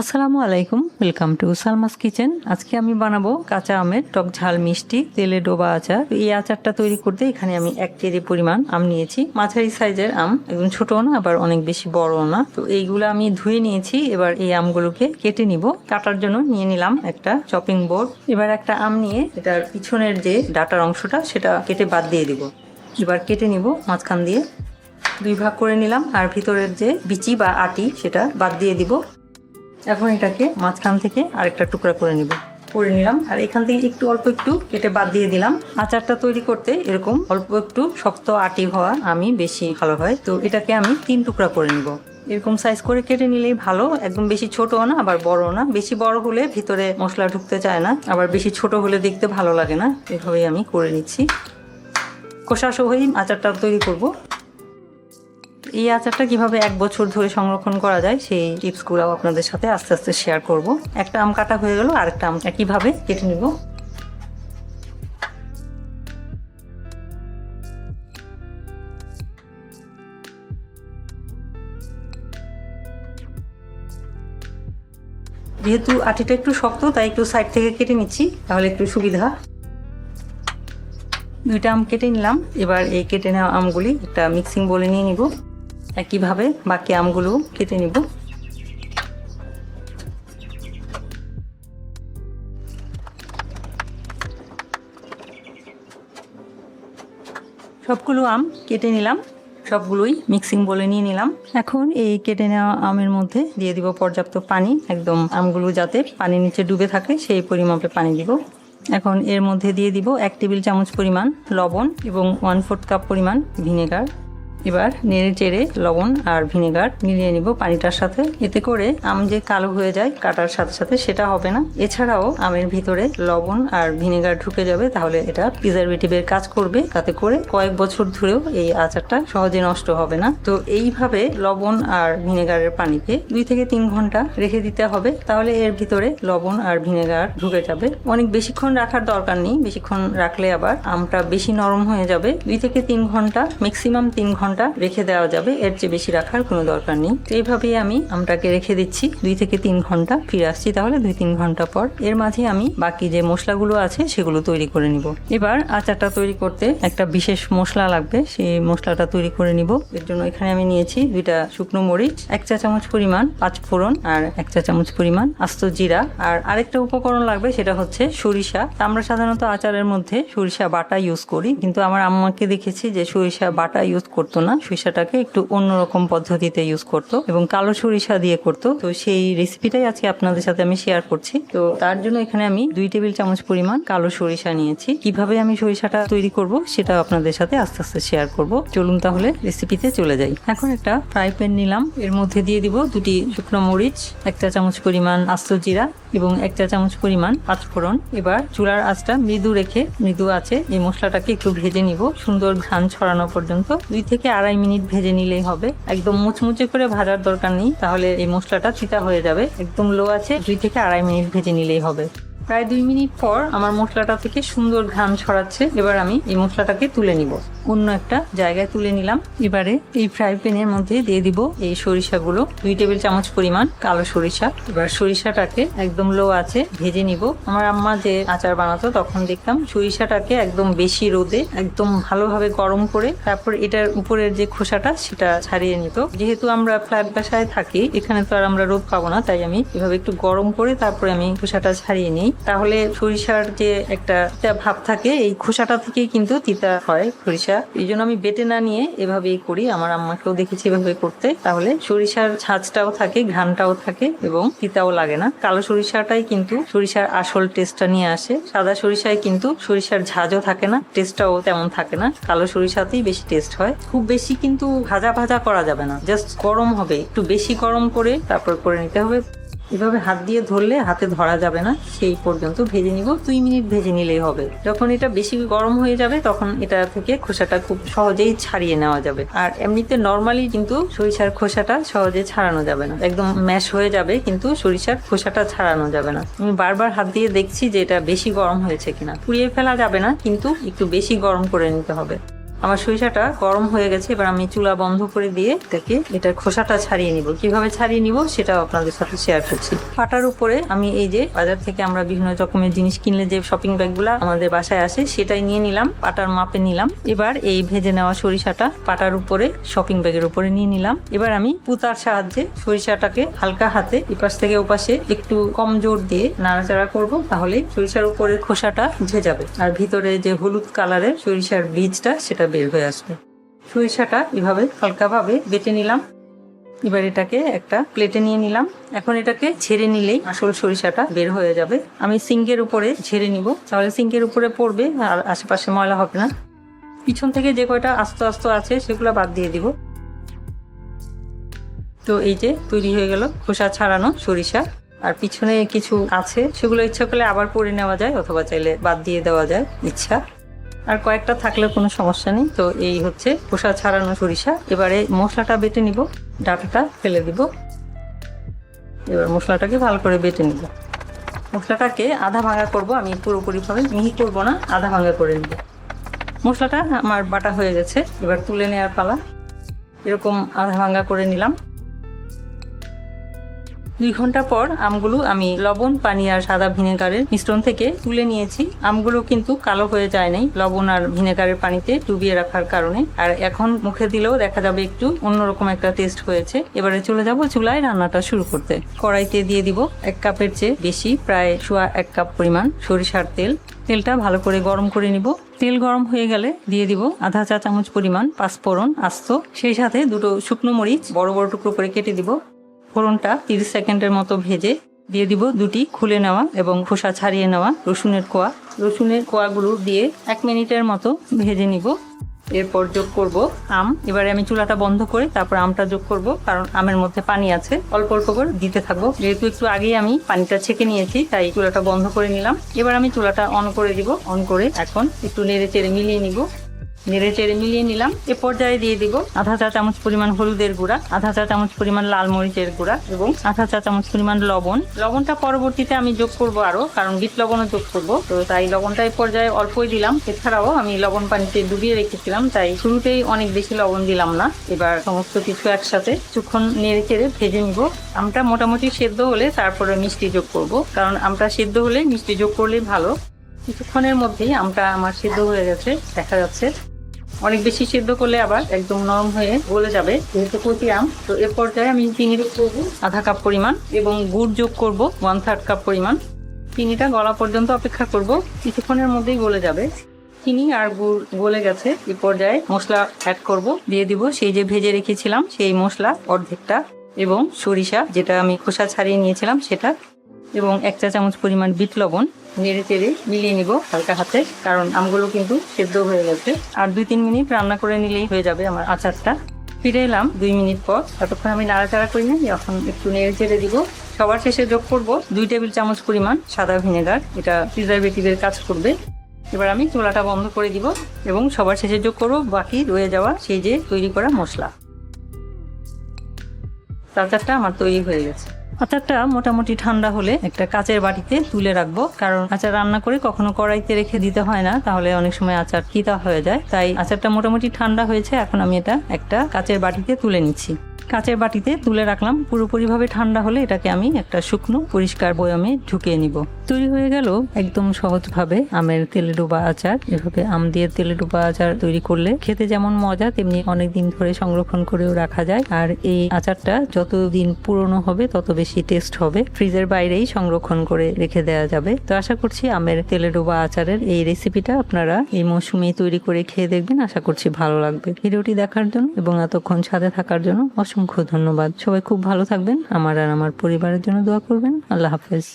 আসসালামু আলাইকুম welcome to Salma's kitchen. আজকে আমি বানাবো কাঁচা আমের টক ঝাল মিষ্টি, তেলে ডোবা আচার। এই আচারটা তৈরি করতে এখানে আমি এক কেজি পরিমাণ আম নিয়েছি। মাঝারি সাইজের আম, একদম ছোটও না, আবার অনেক বেশি বড়ও না। তো এইগুলো আমি ধুয়ে নিয়েছি, এবার এই আমগুলোকে কেটে নিব। কাটার জন্য নিয়ে নিলাম একটা চপিং বোর্ড এবার একটা আম নিয়ে এটার পিছনের যে ডাটার অংশটা, সেটা কেটে বাদ দিয়ে দিব। এবার কেটে নিব মাঝখান দিয়ে। দুই ভাগ করে নিলাম, আর ভিতরের যে বিচি বা আটি, সেটা বাদ দিয়ে দিব। এখন এটাকে মাঝখান থেকে আরেকটা টুকরা করে নিব। করে নিলাম। আর এখান থেকে একটু অল্প একটু কেটে বাদ দিয়ে দিলাম। আচারটা তৈরি করতে এরকম অল্প একটু শক্ত আটি হওয়া আমি বেশি ভালো হয়। তো এটাকে আমি তিন টুকরা করে নিব। এরকম সাইজ করে কেটে নিলেই ভালো। একদম বেশি ছোটও না, আবার বড় না। বেশি বড় হলে ভিতরে মশলা ঢুকতে চায় না। আবার বেশি ছোট হলে দেখতে ভালো লাগে না। এভাবেই আমি করে নিচ্ছি। কষা সহই আচারটা তৈরি করব। এই আচারটা কীভাবে এক বছর ধরে সংরক্ষণ করা যায়, সেই টিপসগুলো আপনাদের সাথে আস্তে আস্তে শেয়ার করব। একটা আম কাটা হয়ে গেল, আরেকটা আম একইভাবে কেটে নিব। যেহেতু আটিটা একটু শক্ত, তাই একটু সাইড থেকে কেটে নিচ্ছি, তাহলে একটু সুবিধা। দুইটা আম কেটে নিলাম, এবার এই কেটে নেওয়া আমগুলি একটা মিক্সিং বলে নিয়ে নিব। একইভাবে বাকি আমগুলো কেটে নিব। সবগুলো আম কেটে নিলাম, সবগুলোই মিক্সিং বলে নিয়ে নিলাম। এখন এই কেটে নেওয়া আমের মধ্যে দিয়ে দিব পর্যাপ্ত পানি, একদম আমগুলো যাতে পানির নিচে ডুবে থাকে সেই পরিমাপে পানি দিব। এখন এর মধ্যে দিয়ে দিব এক টেবিল চামচ পরিমাণ লবণ এবং ওয়ান ফোর্থ কাপ পরিমাণ ভিনেগার এবার নেড়ে চেড়ে লবণ আর ভিনেগার মিলিয়ে নিব পানিটার সাথে। এতে করে আম যে কালো হয়ে যায়, কাটার সাথে সাথে সেটা হবে না। এছাড়াও আমের ভিতরে লবণ আর ভিনেগার ঢুকে যাবে, তাহলে এটা প্রিজারভেটিভের কাজ করবে। তাতে করে কয়েক বছর ধরেও এই আচারটা সহজে নষ্ট হবে না। তো এইভাবে লবণ আর ভিনেগারের পানিতে দুই থেকে তিন ঘণ্টা রেখে দিতে হবে। তাহলে এর ভিতরে লবণ আর ভিনেগার ঢুকে যাবে। অনেক বেশিক্ষণ রাখার দরকার নেই। বেশিক্ষণ রাখলে আবার আমটা বেশি নরম হয়ে যাবে। দুই থেকে তিন ঘণ্টা ম্যাক্সিমাম তিন ঘণ্টা রেখে দেওয়া যাবে, এর চেয়ে বেশি রাখার কোনো দরকার নেই। তো এইভাবেই আমি আমটাকে রেখে দিচ্ছি। দুই থেকে তিন ঘণ্টা ফিরে আসছি, তাহলে দুই তিন ঘণ্টা পর এর মাঝে আমি বাকি যে মশলাগুলো আছে সেগুলো তৈরি করে নিব। এবার আচারটা তৈরি করতে একটা বিশেষ মশলা লাগবে, সেই মশলাটা তৈরি করে নিব। এর জন্য এখানে আমি নিয়েছি দুইটা শুকনো মরিচ, এক চা চামচ পরিমাণ পাঁচ ফোড়ন আর এক চা চামচ পরিমাণ আস্ত জিরা। আর আরেকটা উপকরণ লাগবে, সেটা হচ্ছে সরিষা। আমরা সাধারণত আচারের মধ্যে সরিষা বাটা ইউজ করি, কিন্তু আমার আম্মাকে দেখেছি যে সরিষা বাটা ইউজ করতো না, সরিষাটাকে একটু অন্যরকম পদ্ধতিতে ইউজ করতো এবং কালো সরিষা দিয়ে করতো। তো সেই রেসিপিটাই আজকে আপনাদের সাথে আমি শেয়ার করছি। তো তার জন্য এখানে আমি দুই টেবিল চামচ পরিমাণ কালো সরিষা নিয়েছি। কীভাবে আমি সরিষাটা তৈরি করব সেটা আপনাদের সাথে আস্তে আস্তে শেয়ার করব। চলুন তাহলে রেসিপিতে চলে যাই। এখন একটা ফ্রাই প্যান নিলাম। এর মধ্যে দিয়ে দিব দুটি শুকনো মরিচ, একটা চামচ পরিমাণ আস্ত জিরা এবং এক চা চামচ পরিমাণ পাঁচফোড়ন। এবার চুলার আঁচটা মৃদু রেখে, মৃদু আছে এই মশলাটাকে একটু ভেজে নিব। সুন্দর ঘ্রাণ ছড়ানো পর্যন্ত। দুই থেকে আড়াই মিনিট ভেজে নিলেই হবে। একদম মুচমুচে করে ভাজার দরকার নেই, তাহলে এই মশলাটা চিতা হয়ে যাবে। একদম লো আছে, দুই থেকে আড়াই মিনিট ভেজে নিলেই হবে। প্রায় দুই মিনিট পর আমার মশলাটা থেকে সুন্দর ঘাম ছড়াচ্ছে। এবার আমি এই মশলাটাকে তুলে নিব। অন্য একটা জায়গায় তুলে নিলাম। এবারে এই ফ্রাই প্যানের মধ্যে দিয়ে দিব এই সরিষাগুলো। দুই টেবিল চামচ পরিমাণ কালো সরিষা। এবার সরিষাটাকে একদম লো আছে ভেজে নিব। আমার আম্মা যে আচার বানাতো তখন দেখতাম সরিষাটাকে একদম বেশি রোদে একদম ভালোভাবে গরম করে তারপর এটার উপরের যে খোসাটা সেটা ছাড়িয়ে নিত। যেহেতু আমরা ফ্ল্যাট বাসায় থাকি, এখানে তো আর আমরা রোদ পাবো না, তাই আমি এভাবে একটু গরম করে তারপরে আমি খোসাটা ছাড়িয়ে নিই। তাহলে সরিষার যে একটা ভাব থাকে, এই খোসাটা থেকেই কিন্তু তিতা হয় সরিষা এই জন্য আমি বেটে না নিয়ে এভাবেই করি। আমার আম্মাকেও দেখেছি এভাবে করতে। তাহলে সরিষার ছাঁচটাও থাকে, ঘ্রানটাও থাকে এবং তিতাও লাগে না। কালো সরিষাটাই কিন্তু সরিষার আসল টেস্টটা নিয়ে আসে। সাদা সরিষায় কিন্তু সরিষার ঝাঁজও থাকে না টেস্টটাও তেমন থাকে না। কালো সরিষাতেই বেশি টেস্ট হয়। খুব বেশি কিন্তু ভাজা ভাজা করা যাবে না। জাস্ট গরম হবে। একটু বেশি গরম করে তারপর করে নিতে হবে। এভাবে হাত দিয়ে ধরলে হাতে ধরা যাবে না, সেই পর্যন্ত ভেজে নিব। দুই মিনিট ভেজে নিলেই হবে। যখন এটা বেশি গরম হয়ে যাবে, তখন এটা থেকে খোসাটা খুব সহজেই ছাড়িয়ে নেওয়া যাবে। আর এমনিতে নর্মালি কিন্তু সরিষার খোসাটা সহজে ছাড়ানো যাবে না। একদম ম্যাশ হয়ে যাবে, কিন্তু সরিষার খোসাটা ছাড়ানো যাবে না। আমি বারবার হাত দিয়ে দেখছি যে এটা বেশি গরম হয়েছে কিনা। পুড়িয়ে ফেলা যাবে না, কিন্তু একটু বেশি গরম করে নিতে হবে। আমার সরিষাটা গরম হয়ে গেছে, এবার আমি চুলা বন্ধ করে দিয়ে এটাকে, এটার খোসাটা ছাড়িয়ে নিব। কীভাবে ছাড়িয়ে নিব সেটাও আপনাদের সাথে শেয়ার করছি। পাটার উপরে আমি এই যে বাজার থেকে আমরা বিভিন্ন রকমের জিনিস কিনলে যে শপিং ব্যাগগুলো আমাদের বাসায় আসে, সেটাই নিয়ে নিলাম পাটার মাপে নিলাম। এবার এই ভেজে নেওয়া সরিষাটা পাটার উপরে শপিং ব্যাগের উপরে নিয়ে নিলাম। এবার আমি পুতার সাহায্যে সরিষাটাকে হালকা হাতে এপাশ থেকে ওপাশে একটু কম জোর দিয়ে নাড়াচাড়া করব, তাহলে সরিষার উপরে খোসাটা উঠে যাবে আর ভিতরে যে হলুদ কালারের সরিষার বীজটা, সেটা বের হয়ে আসবে। সরিষাটা এভাবে হালকাভাবে বেটে নিলাম। এবার এটাকে একটা প্লেটে নিয়ে নিলাম। এখন এটাকে ঝেড়ে নিলেই আসল সরিষাটা বের হয়ে যাবে। আমি সিঙ্কের উপরে ঝেড়ে নিব। তাহলে সিঙ্কের উপরে পড়বে আর আশেপাশে ময়লা হবে না। পিছন থেকে যে কয়টা আস্ত আস্ত আছে সেগুলো বাদ দিয়ে দিব। তো এই যে তৈরি হয়ে গেল খোসা ছাড়ানো সরিষা। আর পিছনে কিছু আছে, সেগুলো ইচ্ছা করলে আবার পরে নেওয়া যায় অথবা চাইলে বাদ দিয়ে দেওয়া যায় ইচ্ছা। আর কয়েকটা থাকলে কোনো সমস্যা নেই। তো এই হচ্ছে খোসা ছাড়ানো সরিষা। এবারে মশলাটা বেটে নিব। ডাটাটা ফেলে দিব। এবার মশলাটাকে ভালো করে বেটে নিব। মশলাটাকে আধা ভাঙা করব। আমি পুরোপুরিভাবে মিহি করব না, আধা ভাঙা করে নিব। মশলাটা আমার বাটা হয়ে গেছে। এবার তুলে নেওয়ার পালা। এরকম আধা ভাঙা করে নিলাম। দুই ঘণ্টা পর আমগুলো আমি লবণ, পানি আর সাদা ভিনেগারের মিশ্রণ থেকে তুলে নিয়েছি। আমগুলো কিন্তু কালো হয়ে যায় নাই লবণ আর ভিনেগারের পানিতে ডুবিয়ে রাখার কারণে। আর এখন মুখে দিলেও দেখা যাবে একটু অন্যরকম একটা টেস্ট হয়েছে। এবারে চলে যাব চুলায় রান্নাটা শুরু করতে। কড়াইতে দিয়ে দিব এক কাপের চেয়ে বেশি, প্রায় সোয়া এক কাপ পরিমাণ সরিষার তেল। তেলটা ভালো করে গরম করে নিব। তেল গরম হয়ে গেলে দিয়ে দিব আধা চা চামচ পরিমাণ পাঁচফোড়ন আস্ত। সেই সাথে দুটো শুকনো মরিচ বড় বড় টুকরো করে কেটে দিব। ফোড়নটা তিরিশ সেকেন্ডের মতো ভেজে দিয়ে দিব দুটি খুলে নেওয়া এবং খোসা ছাড়িয়ে নেওয়া রসুনের কোয়া। রসুনের কোয়াগুলো দিয়ে এক মিনিটের মতো ভেজে নিব। এরপর যোগ করব আম। এবারে আমি চুলাটা বন্ধ করে তারপর আমটা যোগ করব, কারণ আমের মধ্যে পানি আছে। অল্প অল্প করে দিতে থাকব। যেহেতু একটু আগেই আমি পানিটা ছেঁকে নিয়েছি, তাই চুলাটা বন্ধ করে নিলাম। এবার আমি চুলাটা অন করে দিব। অন করে এখন একটু নেড়ে চেড়ে মিলিয়ে নিব। নেড়ে চেড়ে মিলিয়ে নিলাম। এ পর্যায়ে দিয়ে দিব আধা চা চামচ পরিমাণ হলুদের গুঁড়া, আধা চা চামচ পরিমাণ লাল মরিচের গুঁড়া এবং আধা চা চামচ পরিমাণ লবণ। লবণটা পরবর্তীতে আমি যোগ করব আরও, কারণ বিট লবণও যোগ করব। তো তাই লবণটা এই পর্যায়ে অল্পই দিলাম। এছাড়াও আমি লবণ পানিতে ডুবিয়ে রেখেছিলাম, তাই শুরুতেই অনেক বেশি লবণ দিলাম না। এবার সমস্ত কিছু একসাথে কিছুক্ষণ নেড়ে চেড়ে ভেজে নিব। আমটা মোটামুটি সেদ্ধ হলে তারপরে মিষ্টি যোগ করব, কারণ আমটা সেদ্ধ হলে মিষ্টি যোগ করলেই ভালো। কিছুক্ষণের মধ্যেই আমটা আমার সিদ্ধ হয়ে গেছে, দেখা যাচ্ছে। অনেক বেশি সিদ্ধ করলে আবার একদম নরম হয়ে গলে যাবে, যেহেতু কচি আম। তো এর পর্যায়ে আমি চিনি যোগ করব আধা কাপ পরিমাণ এবং গুড় যোগ করব ওয়ান থার্ড কাপ পরিমাণ। চিনিটা গলা পর্যন্ত অপেক্ষা করব, কিছুক্ষণের মধ্যেই গলে যাবে। চিনি আর গুড় গলে গেছে এই পর্যায়ে মশলা অ্যাড করব। দিয়ে দিব সেই যে ভেজে রেখেছিলাম, সেই মশলা অর্ধেকটা এবং সরিষা, যেটা আমি খোসা ছাড়িয়ে নিয়েছিলাম সেটা, এবং এক চা চামচ পরিমাণ বিট লবণ। নেড়ে চেড়ে মিলিয়ে নিব হালকা হাতে, কারণ আমগুলো কিন্তু সেদ্ধ হয়ে গেছে। আর দুই তিন মিনিট রান্না করে নিলেই হয়ে যাবে আমার আচারটা। ফিরে এলাম দুই মিনিট পর। ততক্ষণ আমি নাড়াচাড়া করি না এখন একটু নেড়ে চেড়ে দিব। সবার শেষে যোগ করব দুই টেবিল চামচ পরিমাণ সাদা ভিনেগার, এটা প্রিজারভেটিভের কাজ করবে। এবার আমি চোলাটা বন্ধ করে দিব এবং সবার শেষে যোগ করব বাকি রয়ে যাওয়া সেই যে তৈরি করা মশলা। আচারটা আমার তৈরি হয়ে গেছে। আচারটা মোটামুটি ঠান্ডা হলে একটা কাচের বাটিতে তুলে রাখব। কারণ আচার রান্না করে কখনো কড়াইতে রেখে দিতে হয় না, তাহলে অনেক সময় আচার তিতা হয়ে যায়। তাই আচারটা মোটামুটি ঠান্ডা হয়েছে, এখন আমি এটা একটা কাচের বাটিতে তুলে নিচ্ছি। কাচের বাটিতে তুলে রাখলাম। পুরোপুরিভাবে ঠান্ডা হলে এটাকে আমি একটা শুকনো, পরিষ্কার বয়ামে ঢুকিয়ে নিব। তৈরি হয়ে গেল একদম সহজভাবে আমের তেলে ডোবা আচার। এভাবে আম দিয়ে তেলে ডোবা আচার তৈরি করলে খেতে যেমন মজা, তেমনি অনেক দিন ধরে সংরক্ষণ করেও রাখা যায়। আর এই আচারটা যত দিন পুরনো হবে, তত বেশি টেস্ট হবে। ফ্রিজের বাইরেই সংরক্ষণ করে রেখে দেওয়া যাবে। তো আশা করছি আমের তেলে ডোবা আচারের এই রেসিপিটা আপনারা এই মৌসুমে তৈরি করে খেয়ে দেখবেন। আশা করছি ভালো লাগবে। ভিডিওটি দেখার জন্য এবং এতক্ষণ সাথে থাকার জন্য অসংখ্য ধন্যবাদ। সবাই খুব ভালো থাকবেন, আমার আর আমার পরিবারের জন্য দোয়া করবেন। আল্লাহ হাফেজ।